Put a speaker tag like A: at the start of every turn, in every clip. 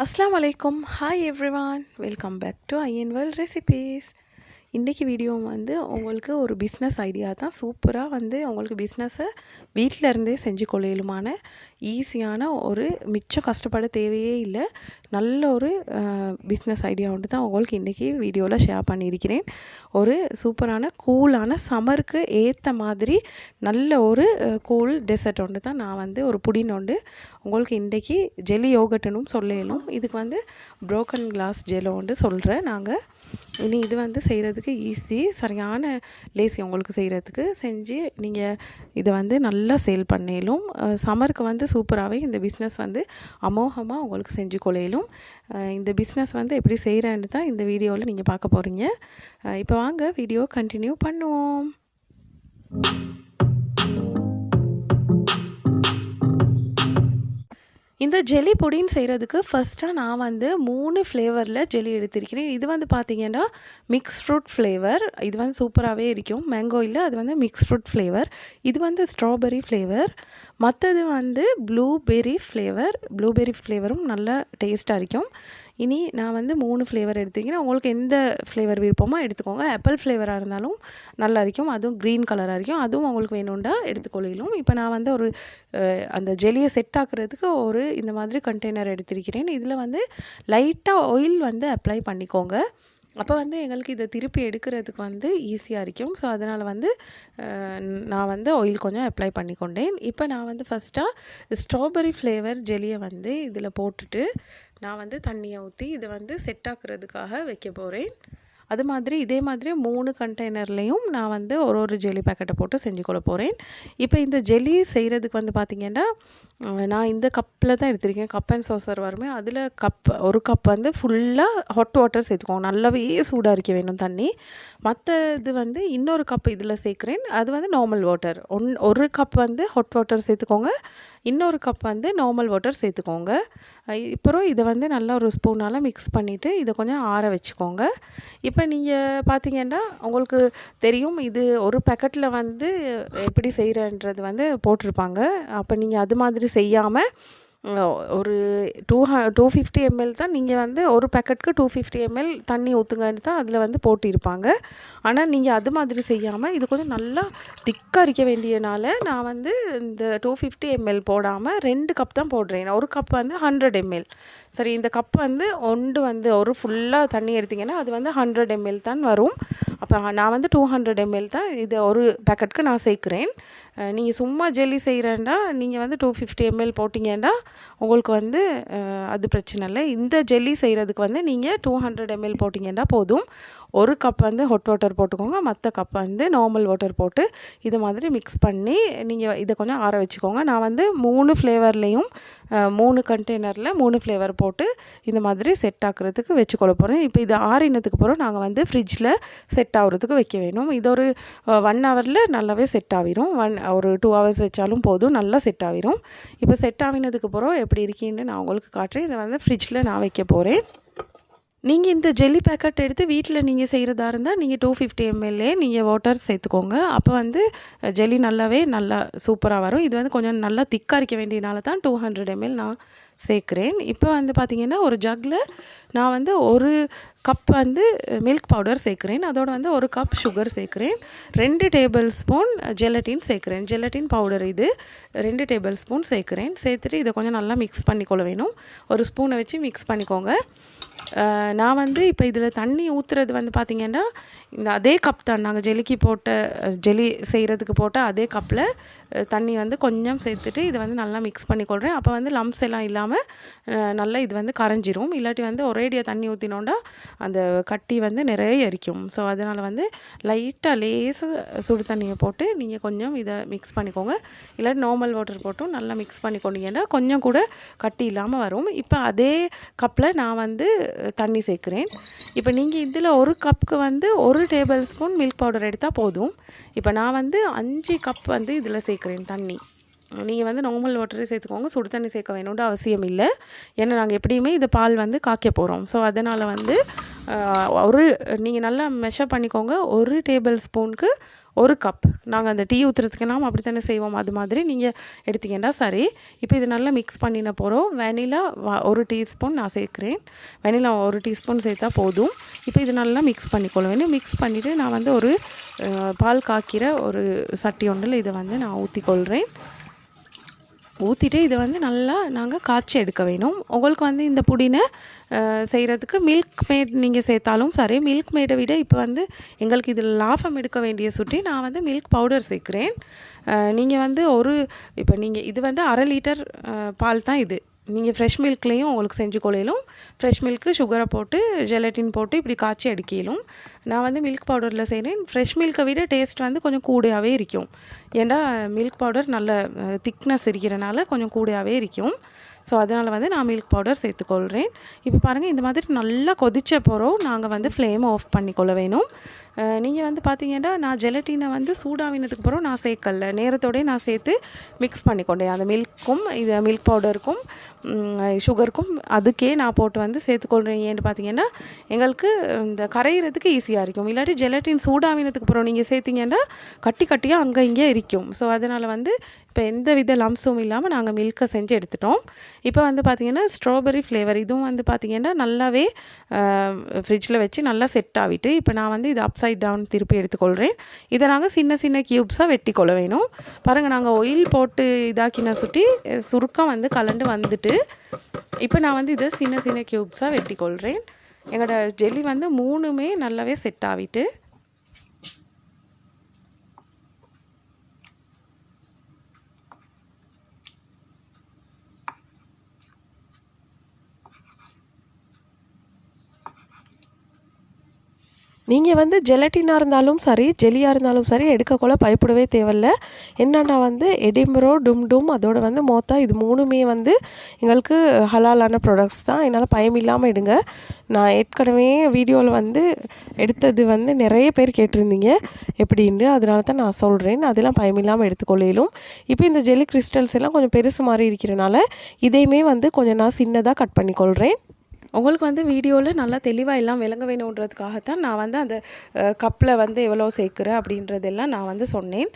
A: அஸ்லாம் வலைக்கும் hi everyone welcome back to ஐஎன்வெல் recipes இன்றைக்கி வீடியோ வந்து உங்களுக்கு ஒரு பிஸ்னஸ் ஐடியா தான். சூப்பராக வந்து உங்களுக்கு பிஸ்னஸை வீட்டில் இருந்தே செஞ்சு கொள்ளையிலுமான ஈஸியான ஒரு மிச்சம் கஷ்டப்பட தேவையே இல்லை. நல்ல ஒரு பிஸ்னஸ் ஐடியா ஒன்று தான் உங்களுக்கு இன்றைக்கி வீடியோவில் ஷேர் பண்ணியிருக்கிறேன். ஒரு சூப்பரான கூலான சம்மருக்கு ஏற்ற மாதிரி நல்ல ஒரு கூல் டெசர்ட் ஒன்று தான் நான் வந்து ஒரு புடின் ஒன்று உங்களுக்கு இன்றைக்கி ஜெல்லி யோகட்டனும் சொல்லலும் இதுக்கு வந்து ப்ரோக்கன் கிளாஸ் ஜெல்லோ ஒன்று சொல்கிறேன் நாங்கள் இனி இது வந்து செய்கிறதுக்கு ஈஸி சரியான லேசி உங்களுக்கு செய்கிறதுக்கு செஞ்சு நீங்கள் இதை வந்து நல்லா சேல் பண்ணலும் சம்மருக்கு வந்து சூப்பராகவே இந்த பிஸ்னஸ் வந்து அமோகமாக உங்களுக்கு செஞ்சு கொள்ளையிலும் இந்த பிஸ்னஸ் வந்து எப்படி செய்கிறேன்னு தான் இந்த வீடியோவில் நீங்கள் பார்க்க போகிறீங்க இப்போ வாங்க வீடியோ கண்டினியூ பண்ணுவோம். இந்த ஜெல்லி பொடின்னு செய்கிறதுக்கு ஃபஸ்ட்டாக நான் வந்து மூணு ஃப்ளேவரில் ஜெல்லி எடுத்திருக்கிறேன். இது வந்து பார்த்திங்கன்னா மிக்ஸ் ஃப்ரூட் ஃப்ளேவர் இது வந்து சூப்பராகவே இருக்கும். மேங்கோ இல்லை அது வந்து மிக்ஸ் ஃப்ரூட் ஃப்ளேவர் இது வந்து ஸ்ட்ராபெரி ஃப்ளேவர் மற்றது வந்து ப்ளூபெரி ஃப்ளேவர் ப்ளூபெரி ஃப்ளேவரும் நல்ல டேஸ்ட்டாக இருக்கும். இனி நான் வந்து மூணு ஃப்ளேவர் எடுத்திங்கன்னா உங்களுக்கு எந்த ஃப்ளேவர் விருப்பமோ எடுத்துக்கோங்க. ஆப்பிள் ஃப்ளேவராக இருந்தாலும் நல்லா இருக்கும் அதுவும் க்ரீன் கலராக இருக்கும். அதுவும் உங்களுக்கு வேணும்டா எடுத்துக்கொள்ளும் இப்போ நான் வந்து ஒரு அந்த ஜெலியை செட் ஆக்குறதுக்கு ஒரு இந்த மாதிரி கண்டெய்னர் எடுத்திருக்கிறேன். இதில் வந்து லைட்டாக ஆயில் வந்து அப்ளை பண்ணிக்கோங்க. அப்போ வந்து எங்களுக்கு இதை திருப்பி எடுக்கிறதுக்கு வந்து ஈஸியாக இருக்கும். ஸோ அதனால் வந்து நான் வந்து ஆயில் கொஞ்சம் அப்ளை பண்ணிக்கொண்டேன் இப்போ நான் வந்து ஃபஸ்ட்டாக ஸ்ட்ராபெரி ஃப்ளேவர் ஜெல்லியை வந்து இதில் போட்டுட்டு நான் வந்து தண்ணியை ஊற்றி இதை வந்து செட் ஆக்குறதுக்காக வைக்க போகிறேன் அது மாதிரி இதே மாதிரி மூணு கண்டெய்னர்லேயும் நான் வந்து ஒரு ஒரு ஜெல்லி பேக்கெட்டை போட்டு செஞ்சு கொள்ள போகிறேன் இப்போ இந்த ஜெல்லி செய்கிறதுக்கு வந்து பார்த்திங்கன்னா நான் இந்த கப்பில் தான் எடுத்திருக்கேன். கப் அண்ட் சோசர் வருமே அதில் கப் ஒரு கப் வந்து ஃபுல்லாக ஹாட் வாட்டர் சேர்த்துக்கோங்க நல்லாவே சூடாக இருக்க வேணும் தண்ணி. மற்ற இது வந்து இன்னொரு கப் இதில் சேர்க்குறேன். அது வந்து நார்மல் வாட்டர் ஒன் ஒரு கப் வந்து ஹாட் வாட்டர் சேர்த்துக்கோங்க. இன்னொரு கப் வந்து நார்மல் வாட்டர் சேர்த்துக்கோங்க. இப்போ இதை வந்து நல்லா ஒரு ஸ்பூனால் மிக்ஸ் பண்ணிவிட்டு இதை கொஞ்சம் ஆற வச்சுக்கோங்க. இப்போ நீங்கள் பார்த்தீங்கன்னா உங்களுக்கு தெரியும் இது ஒரு பேக்கெட்டில் வந்து எப்படி செய்கிறன்றது வந்து போட்டிருப்பாங்க. அப்போ நீங்கள் அது மாதிரி செய்யாமல் ஒரு டூ ஹ டூ ஃபிஃப்டி எம்எல் தான் நீங்கள் வந்து ஒரு பேக்கெட்டுக்கு டூ ஃபிஃப்டி எம்எல் தண்ணி ஊற்றுங்கன்னு தான் அதில் வந்து போட்டிருப்பாங்க. ஆனால் நீங்கள் அது மாதிரி செய்யாமல் இது கொஞ்சம் நல்லா திக்காக இருக்க வேண்டியனால நான் வந்து இந்த டூ ஃபிஃப்டி எம்எல் போடாமல் ரெண்டு கப் தான் போடுறேன். ஒரு கப் வந்து ஹண்ட்ரட் எம்எல் சரி இந்த கப் வந்து ஒன்று வந்து ஒரு ஃபுல்லாக தண்ணி எடுத்திங்கன்னா அது வந்து ஹண்ட்ரட் எம்எல் தான் வரும். அப்போ நான் வந்து டூ ஹண்ட்ரட் எம்எல் தான் இது ஒரு பேக்கெட்டுக்கு நான் சேர்க்குறேன். நீங்கள் சும்மா ஜெல்லி செய்கிறேன்டா நீங்கள் வந்து டூ ஃபிஃப்டி எம்எல் போட்டிங்கன்னா உங்களுக்கு வந்து அது பிரச்சனை இல்லை. இந்த ஜெல்லி செய்கிறதுக்கு வந்து நீங்கள் டூ ஹண்ட்ரட் எம்எல் போட்டிங்கன்னா போதும். ஒரு கப் வந்து ஹொட் வாட்டர் போட்டுக்கோங்க. மற்ற கப் வந்து நார்மல் வாட்டர் போட்டு இது மாதிரி மிக்ஸ் பண்ணி நீங்கள் இதை கொஞ்சம் ஆற வச்சுக்கோங்க. நான் வந்து மூணு ஃப்ளேவர்லேயும் மூணு கண்டெய்னரில் மூணு ஃப்ளேவர் போட்டு இந்த மாதிரி செட் ஆக்குறதுக்கு வச்சு கொள்ள போகிறேன் இப்போ இது ஆறினதுக்கு பிறகு நாங்கள் வந்து ஃப்ரிட்ஜில் செட் ஆகுறதுக்கு வைக்க வேணும். இது ஒரு ஒன் ஹவரில் நல்லாவே செட் ஆகிரும். ஒன் ஒரு டூ ஹவர்ஸ் வச்சாலும் போதும் நல்லா செட் ஆகிரும். இப்போ செட் ஆகினதுக்கு அப்புறம் எப்படி இருக்கீன்னு நான் உங்களுக்கு காட்டுறேன். இதை வந்து ஃப்ரிட்ஜில் நான் வைக்க போகிறேன் நீங்கள் இந்த ஜெல்லி பேக்கெட் எடுத்து வீட்டில் நீங்கள் செய்கிறதா இருந்தால் நீங்கள் டூ ஃபிஃப்டி எம்எல்ஏ நீங்கள் வாட்டர் சேர்த்துக்கோங்க. அப்போ வந்து ஜெல்லி நல்லாவே நல்லா சூப்பராக வரும். இது வந்து கொஞ்சம் நல்லா திக்காக இருக்க வேண்டியனால தான் டூ ஹண்ட்ரட் எம்எல் நான் சேர்க்குறேன். இப்போ வந்து பார்த்திங்கன்னா ஒரு ஜக்கில் நான் வந்து ஒரு கப் வந்து மில்க் பவுடர் சேர்க்குறேன். அதோடு வந்து ஒரு கப் சுகர் சேர்க்குறேன். ரெண்டு டேபிள் ஸ்பூன் ஜெலட்டின் சேர்க்குறேன். ஜெலட்டின் பவுடர் இது. ரெண்டு டேபிள் ஸ்பூன் சேர்க்குறேன். சேர்த்துட்டு இதை கொஞ்சம் நல்லா மிக்ஸ் பண்ணிக்கொள்ள வேணும். ஒரு ஸ்பூனை வச்சு மிக்ஸ் பண்ணிக்கோங்க. நான் வந்து இப்போ இதில் தண்ணி ஊற்றுறது வந்து பார்த்திங்கன்னா இந்த அதே கப் தான். நாங்கள் ஜெலிக்கு போட்ட ஜெலி செய்கிறதுக்கு போட்ட அதே கப்பில் தண்ணி வந்து கொஞ்சம் சேர்த்துட்டு இதை வந்து நல்லா மிக்ஸ் பண்ணிக்கொள்கிறேன் அப்போ வந்து லம்ஸ் எல்லாம் இல்லாமல் நல்லா இது வந்து கரைஞ்சிரும். இல்லாட்டி வந்து ஒரேடியாக தண்ணி ஊற்றினோண்டா அந்த கட்டி வந்து நிறைய எரிக்கும். ஸோ அதனால் வந்து லைட்டாக லேசாக சுடு தண்ணியை போட்டு நீங்கள் கொஞ்சம் இதை மிக்ஸ் பண்ணிக்கோங்க. இல்லாட்டி நார்மல் வாட்டர் போட்டும் நல்லா மிக்ஸ் பண்ணிக்கொண்டீங்கன்னா கொஞ்சம் கூட கட்டி இல்லாமல் வரும். இப்போ அதே கப்பில் நான் வந்து தண்ணி சேர்க்குறேன். இப்போ நீங்கள் இதில் ஒரு கப்புக்கு வந்து ஒரு டேபிள் ஸ்பூன் மில்க் பவுடர் எடுத்தால் போதும். இப்போ நான் வந்து அஞ்சு கப் வந்து இதில் சேர்க்குறேன் தண்ணி. நீங்கள் வந்து நார்மல் வாட்டரே சேர்த்துக்கோங்க. சுடு தண்ணி சேர்க்க வேணும்னு அவசியம் இல்லை ஏன்னா நாங்கள் எப்படியுமே இது பால் வந்து காய்க்க போகிறோம் ஸோ அதனால் வந்து ஒரு நீங்கள் நல்லா மெஷர் பண்ணிக்கோங்க. ஒரு டேபிள் ஸ்பூனுக்கு ஒரு கப் நாங்கள் அந்த டீ ஊற்றுறதுக்கு நாம் அப்படி தானே செய்வோம். அது மாதிரி நீங்கள் எடுத்தீங்கன்னா சரி. இப்போ இது நல்லா மிக்ஸ் பண்ணின போகிறோம் வெனிலா ஒரு டீஸ்பூன் நான் சேர்க்குறேன். வெனிலா ஒரு டீஸ்பூன் சேர்த்தா போதும். இப்போ இது நல்லா மிக்ஸ் பண்ணிக்கொள்ள வேண்டும் மிக்ஸ் பண்ணிவிட்டு நான் வந்து ஒரு பால் காய்க்கிற ஒரு சட்டி ஒன்றில் இதை வந்து நான் ஊற்றிக்கொள்கிறேன் ஊற்றிட்டு இதை வந்து நல்லா நாங்கள் காய்ச்சி எடுக்க வேணும். உங்களுக்கு வந்து இந்த புடினை செய்கிறதுக்கு மில்க் மேட் நீங்கள் சேர்த்தாலும் சரி மில்க் மேடை விட இப்போ வந்து எங்களுக்கு இதில் லாபம் எடுக்க வேண்டிய சுட்டி நான் வந்து மில்க் பவுடர் சேர்க்குறேன். நீங்கள் வந்து ஒரு இப்போ நீங்கள் இது வந்து அரை லிட்டர் பால் தான் இது. நீங்கள் ஃப்ரெஷ் மில்க்லேயும் உங்களுக்கு செஞ்சு கொள்ளையிலும் ஃப்ரெஷ் மில்க்கு சுகரை போட்டு ஜெலட்டின் போட்டு இப்படி காய்ச்சி அடிக்கலும். நான் வந்து மில்க் பவுடரில் செய்கிறேன் ஃப்ரெஷ் மில்க்கை விட டேஸ்ட் வந்து கொஞ்சம் கூடையாகவே இருக்கும். ஏன்னா மில்க் பவுடர் நல்ல திக்னஸ் இருக்கிறனால கொஞ்சம் கூடையாகவே இருக்கும். ஸோ அதனால் வந்து நான் மில்க் பவுடர் சேர்த்துக்கொள்கிறேன் இப்போ பாருங்கள் இந்த மாதிரி நல்லா கொதிச்ச போகிறோம் நாங்கள் வந்து ஃப்ளேமை ஆஃப் பண்ணிக்கொள்ள வேணும். நீங்கள் வந்து பார்த்தீங்கன்னா நான் ஜெலட்டினை வந்து சூடாவினதுக்கு அப்புறம் நான் சேர்க்கல. நேரத்தோடய நான் சேர்த்து மிக்ஸ் பண்ணிக்கொண்டேன். அந்த மில்க்கும் இது மில்க் பவுடருக்கும் சுகருக்கும் அதுக்கே நான் போட்டு வந்து சேர்த்துக்கொள்கிறேன் ஏன்னு பார்த்தீங்கன்னா எங்களுக்கு இந்த கரையிறதுக்கு ஈஸியாக இருக்கும். இல்லாட்டி ஜெலட்டின் சூடாவினதுக்கு அப்புறம் நீங்கள் சேர்த்திங்கன்னா கட்டி கட்டியாக அங்கே இங்கே இருக்கும். ஸோ அதனால் வந்து இப்போ எந்த வித லம்ஸும் இல்லாமல் நாங்கள் மில்கை செஞ்சு எடுத்துட்டோம். இப்போ வந்து பார்த்திங்கன்னா ஸ்ட்ராபெரி ஃப்ளேவர் இதுவும் வந்து பார்த்திங்கன்னா நல்லாவே ஃப்ரிட்ஜில் வச்சு நல்லா செட் ஆகிட்டு இப்போ நான் வந்து இது அப்சைட் டவுன் திருப்பி எடுத்துக்கொள்கிறேன் இதை நாங்கள் சின்ன சின்ன க்யூப்ஸாக வெட்டி கொள்ள வேணும். பாருங்கள் நாங்கள் ஒயில் போட்டு இதாக்கின சுட்டி சுருக்கம் வந்து கலண்டு வந்துட்டு இப்போ நான் வந்து இதை சின்ன சின்ன க்யூப்ஸாக வெட்டி கொள்கிறேன் எங்களோட ஜெல்லி வந்து மூணுமே நல்லாவே செட் ஆகிட்டு நீங்கள் வந்து ஜெலட்டினாக இருந்தாலும் சரி ஜெலியாக இருந்தாலும் சரி எடுக்கக்குள்ள பயப்படவே தேவையில்ல. என்னென்னா வந்து எடிம்பரோ டும் டும் அதோட வந்து மோத்தா இது மூணுமே வந்து எங்களுக்கு ஹலாலான ப்ராடக்ட்ஸ் தான். என்னால் பயம் இல்லாமல் எடுங்க. நான் ஏற்கனவே வீடியோவில் வந்து எடுத்தது வந்து நிறைய பேர் கேட்டிருந்தீங்க. எப்படின்னு அதனால தான் நான் சொல்கிறேன் அதெல்லாம் பயம் இல்லாமல் எடுத்துக்கொள்ளையிலும் இப்போ இந்த ஜெலி கிறிஸ்டல்ஸ் எல்லாம் கொஞ்சம் பெருசு மாதிரி இருக்கிறனால இதையுமே வந்து கொஞ்சம் நான் சின்னதாக கட் பண்ணிக்கொள்கிறேன் உங்களுக்கு வந்து வீடியோவில் நல்லா தெளிவாக எல்லாம் விளங்க வேணுன்றதுக்காகத்தான் நான் வந்து அந்த கப்பில் வந்து எவ்வளோ சேர்க்குறேன் அப்படின்றதெல்லாம் நான் வந்து சொன்னேன்.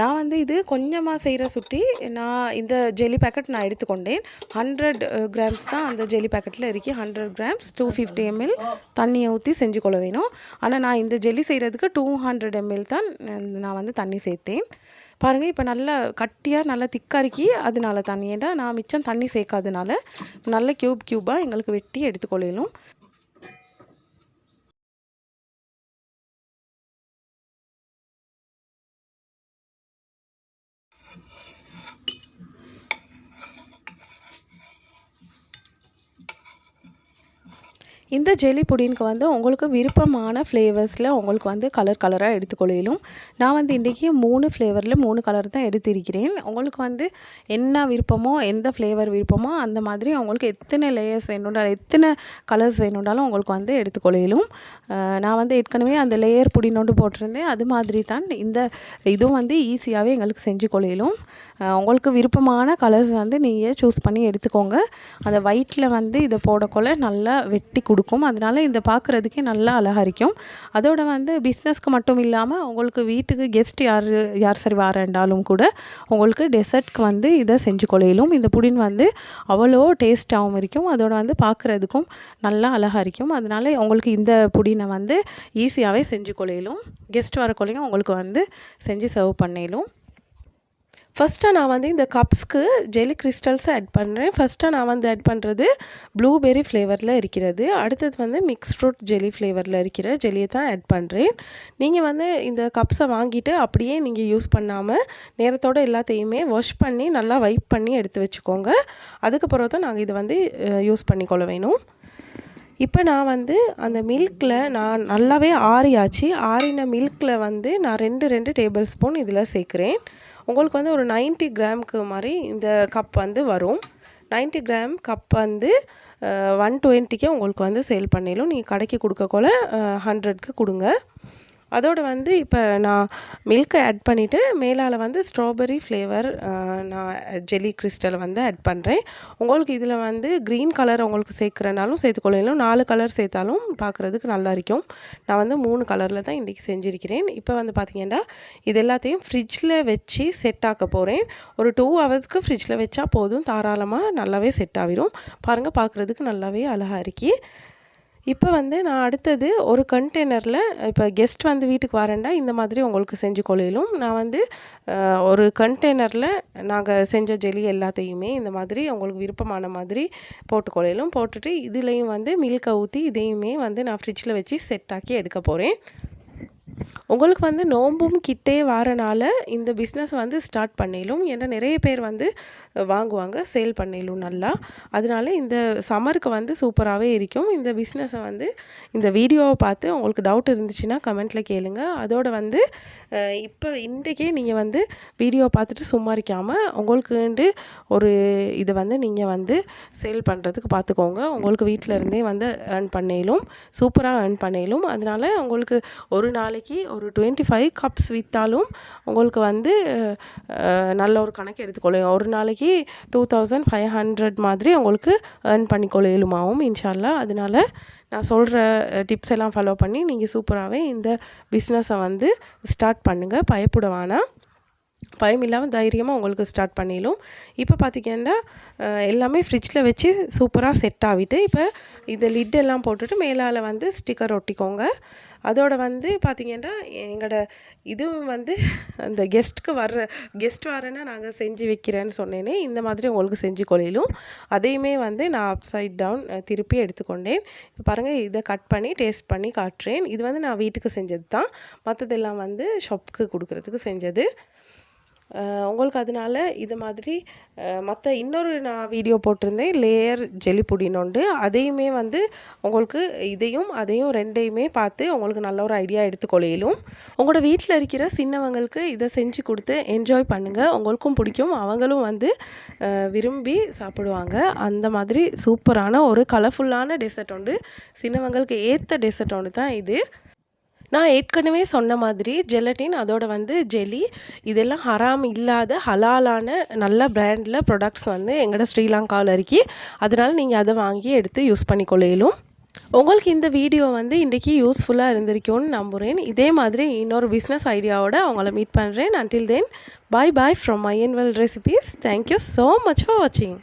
A: நான் வந்து இது கொஞ்சமாக செய்கிற சுட்டி நான் இந்த ஜெல்லி பேக்கெட் நான் எடுத்துக்கொண்டேன். ஹண்ட்ரட் கிராம்ஸ் தான் அந்த ஜெல்லி பேக்கெட்டில் இருக்கு hundred grams two fifty ml தண்ணியை ஊற்றி செஞ்சு கொள்ள வேணும். ஆனால் நான் இந்த ஜெல்லி செய்கிறதுக்கு டூ ஹண்ட்ரட் எம்எல் தான் நான் வந்து தண்ணி சேர்த்தேன். பாருங்கள் இப்போ நல்லா கட்டியாக நல்லா திக்கருக்கி அதனால தண்ணி ஏன்னா நான் மிச்சம் தண்ணி சேர்க்காதனால நல்ல க்யூப் க்யூபாக எங்களுக்கு வெட்டி எடுத்துக்கொள்ளலும் இந்த ஜெல்லி புடினுக்கு வந்து உங்களுக்கு விருப்பமான ஃப்ளேவர்ஸில் உங்களுக்கு வந்து கலர் கலராக எடுத்துக்கொள்ளும் நான் வந்து இன்றைக்கி மூணு ஃப்ளேவரில் மூணு கலர் தான் எடுத்திருக்கிறேன். உங்களுக்கு வந்து என்ன விருப்பமோ எந்த ஃப்ளேவர் விருப்பமோ அந்த மாதிரி உங்களுக்கு எத்தனை லேயர்ஸ் வேணுன்றாலும் எத்தனை கலர்ஸ் வேணுன்றாலும் உங்களுக்கு வந்து எடுத்துக்கொள்ளும் நான் வந்து ஏற்கனவே அந்த லேயர் புடினோண்டு போட்டிருந்தேன். அது மாதிரி தான் இந்த இதுவும் வந்து ஈஸியாகவே எங்களுக்கு செஞ்சு கொள்ளையிலும் உங்களுக்கு விருப்பமான கலர்ஸ் வந்து நீங்கள் சூஸ் பண்ணி எடுத்துக்கோங்க. அந்த ஒயிட்டில் வந்து இதை போடக்கொள்ள நல்லா வெட்டி கொடுக்கும். இருக்கும். அதனால இந்த பார்க்குறதுக்கே நல்லா அழகாக இருக்கும் அதோட வந்து பிஸ்னஸ்க்கு மட்டும் இல்லாமல் உங்களுக்கு வீட்டுக்கு கெஸ்ட் யார் யார் சரி வரேன்டாலும் கூட உங்களுக்கு டெசர்ட்க்கு வந்து இதை செஞ்சு கொள்ளையிலும். இந்த புடின் வந்து அவ்வளோ டேஸ்ட்டாகவும் இருக்கும். அதோட வந்து பார்க்குறதுக்கும் நல்லா அழகாக இருக்கும் அதனால உங்களுக்கு இந்த புடினை வந்து ஈஸியாகவே செஞ்சு கொள்ளையிலும். கெஸ்ட் வர கொள்ளையும் உங்களுக்கு வந்து செஞ்சு சர்வ் பண்ணிலும் ஃபஸ்ட்டாக நான் வந்து இந்த கப்ஸ்க்கு ஜெலி கிறிஸ்டல்ஸை ஆட் பண்ணுறேன் ஃபஸ்ட்டாக நான் வந்து ஆட் பண்ணுறது ப்ளூபெரி ஃப்ளேவரில் இருக்கிறது. அடுத்தது வந்து மிக்ஸ் ஃப்ரூட் ஜெலி ஃப்ளேவரில் இருக்கிற ஜெல்லியை தான் ஆட் பண்ணுறேன் நீங்கள் வந்து இந்த கப்ஸை வாங்கிட்டு அப்படியே நீங்கள் யூஸ் பண்ணாமல் நேரத்தோடு எல்லாத்தையுமே வாஷ் பண்ணி நல்லா வைப் பண்ணி எடுத்து வச்சுக்கோங்க. அதுக்கப்புறம் தான் நாங்கள் இதை வந்து யூஸ் பண்ணிக்கொள்ள வேணும். இப்போ நான் வந்து அந்த மில்கில் நான் நல்லாவே ஆறியாச்சு. ஆறின மில்கில் வந்து நான் ரெண்டு ரெண்டு டேபிள் ஸ்பூன் இதில் சேர்க்குறேன். உங்களுக்கு வந்து ஒரு நைன்ட்டி கிராம்க்கு மாதிரி இந்த கப் வந்து வரும். நைன்ட்டி கிராம் கப் வந்து ஒன் டுவெண்ட்டிக்கே உங்களுக்கு வந்து சேல் பண்ணிடும் நீங்கள் கடைக்கு கொடுக்கக்குள்ள ஹண்ட்ரட்க்கு கொடுங்க. அதோடு வந்து இப்போ நான் மில்க்கை ஆட் பண்ணிவிட்டு மேலால் வந்து ஸ்ட்ராபெர்ரி ஃப்ளேவர் நான் ஜெல்லி கிறிஸ்டலை வந்து ஆட் பண்ணுறேன் உங்களுக்கு இதில் வந்து க்ரீன் கலர் உங்களுக்கு சேர்க்குறனாலும் சேர்த்துக்கொள்ளலாம். நாலு கலர் சேர்த்தாலும் பார்க்குறதுக்கு நல்லா இருக்கும். நான் வந்து மூணு கலரில் தான் இன்றைக்கி செஞ்சுருக்கிறேன். இப்போ வந்து பார்த்திங்கன்னா இது எல்லாத்தையும் ஃப்ரிட்ஜில் வச்சு செட் ஆக்க போகிறேன் ஒரு டூ ஹவர்ஸ்க்கு ஃப்ரிட்ஜில் வச்சா போதும். தாராளமாக நல்லாவே செட் ஆகிடும் பாருங்கள் பார்க்குறதுக்கு நல்லாவே அழகாக இருக்கி. இப்போ வந்து நான் அடுத்தது ஒரு கண்டெய்னரில் இப்போ கெஸ்ட் வந்து வீட்டுக்கு வரேன்டா இந்த மாதிரி உங்களுக்கு செஞ்சு கொள்ளையிலும். நான் வந்து ஒரு கண்டெய்னரில் நாங்கள் செஞ்ச ஜெலி எல்லாத்தையுமே இந்த மாதிரி உங்களுக்கு விருப்பமான மாதிரி போட்டு கொள்ளையிலும். போட்டுட்டு இதுலேயும் வந்து மில்கை ஊற்றி இதையுமே வந்து நான் ஃப்ரிட்ஜில் வச்சு செட் ஆக்கி எடுக்க போகிறேன் உங்களுக்கு வந்து நோம்பும் கிட்டே வாரனால இந்த பிஸ்னஸ் வந்து ஸ்டார்ட் பண்ணிலும். ஏன்னா நிறைய பேர் வந்து வாங்குவாங்க சேல் பண்ணிலும் நல்லா. அதனால இந்த சம்மருக்கு வந்து சூப்பராகவே இருக்கும். இந்த பிஸ்னஸை வந்து இந்த வீடியோவை பார்த்து உங்களுக்கு டவுட் இருந்துச்சுன்னா கமெண்ட்டில் கேளுங்க. அதோட வந்து இப்போ இன்றைக்கே நீங்கள் வந்து வீடியோ பார்த்துட்டு சும்மா இருக்காமல் உங்களுக்குண்டு ஒரு இதை வந்து நீங்கள் வந்து சேல் பண்ணுறதுக்கு பார்த்துக்கோங்க. உங்களுக்கு வீட்டில் இருந்தே வந்து ஏர்ன் பண்ணிலும் சூப்பராக ஏர்ன் பண்ணிலும். அதனால் உங்களுக்கு ஒரு நாளைக்கு ஒரு டுவெண்ட்டி ஃபைவ் கப்ஸ் விற்றாலும் உங்களுக்கு வந்து நல்ல ஒரு கணக்கு எடுத்துக்கொள்ளும் ஒரு நாளைக்கு டூ தௌசண்ட் ஃபைவ் ஹண்ட்ரட் மாதிரி உங்களுக்கு ஏர்ன் பண்ணிக்கொள்ள இயலுமாவும் இன்ஷால்லா. அதனால் நான் சொல்கிற டிப்ஸ் எல்லாம் ஃபாலோ பண்ணி நீங்கள் சூப்பராகவே இந்த பிஸ்னஸை வந்து ஸ்டார்ட் பண்ணுங்கள் பயப்பட வேணாம். பயம் இல்லாமல் தைரியமாக உங்களுக்கு ஸ்டார்ட் பண்ணிடும் இப்போ பார்த்திங்கன்னா எல்லாமே ஃப்ரிட்ஜில் வச்சு சூப்பராக செட் ஆகிட்டு இப்போ இந்த லிட் எல்லாம் போட்டுட்டு மேலால் வந்து ஸ்டிக்கர் ஒட்டிக்கோங்க. அதோட வந்து பார்த்திங்கன்னா எங்களோட இதுவும் வந்து அந்த கெஸ்ட்டுக்கு வர்ற கெஸ்ட் வரேன்னா நாங்கள் செஞ்சு வைக்கிறேன்னு சொன்னேனே இந்த மாதிரி உங்களுக்கு செஞ்சு கொள்ளையிலும் அதையுமே வந்து நான் அப் சைட் டவுன் திருப்பி எடுத்துக்கொண்டேன். இப்போ பாருங்கள் இதை கட் பண்ணி டேஸ்ட் பண்ணி காட்டுறேன். இது வந்து நான் வீட்டுக்கு செஞ்சது தான் மற்றதெல்லாம் வந்து ஷாப்புக்கு கொடுக்குறதுக்கு செஞ்சது. உங்களுக்கு அதனால் இது மாதிரி மற்ற இன்னொரு நான் வீடியோ போட்டிருந்தேன் லேயர் ஜெல்லி புடினோண்டு அதையுமே வந்து உங்களுக்கு இதையும் அதையும் ரெண்டையுமே பார்த்து உங்களுக்கு நல்ல ஒரு ஐடியா எடுத்துக்கொள்ளையிலும் உங்களோட வீட்டில் இருக்கிற சின்னவங்களுக்கு இதை செஞ்சு கொடுத்து என்ஜாய் பண்ணுங்கள் உங்களுக்கும் பிடிக்கும். அவங்களும் வந்து விரும்பி சாப்பிடுவாங்க. அந்த மாதிரி சூப்பரான ஒரு கலர்ஃபுல்லான டெசர்ட் உண்டு. சின்னவங்களுக்கு ஏற்ற டெசர்ட் ஒன்று தான் இது. நான் ஏற்கனவே சொன்ன மாதிரி ஜெலட்டின் அதோட வந்து ஜெலி இதெல்லாம் ஹராம் இல்லாத ஹலாலான நல்ல பிராண்டில் ப்ராடக்ட்ஸ் வந்து எங்களோட ஸ்ரீலங்காவில் இருக்கி. அதனால் நீங்கள் அதை வாங்கி எடுத்து யூஸ் பண்ணிக்கொள்ளையிலும் உங்களுக்கு இந்த வீடியோ வந்து இன்றைக்கி யூஸ்ஃபுல்லாக இருந்திருக்கும்னு நம்புகிறேன் இதே மாதிரி இன்னொரு பிஸ்னஸ் ஐடியாவோட அவங்கள மீட் பண்ணுறேன் until then bye bye from my Iron World recipes thank you so much for வாட்சிங்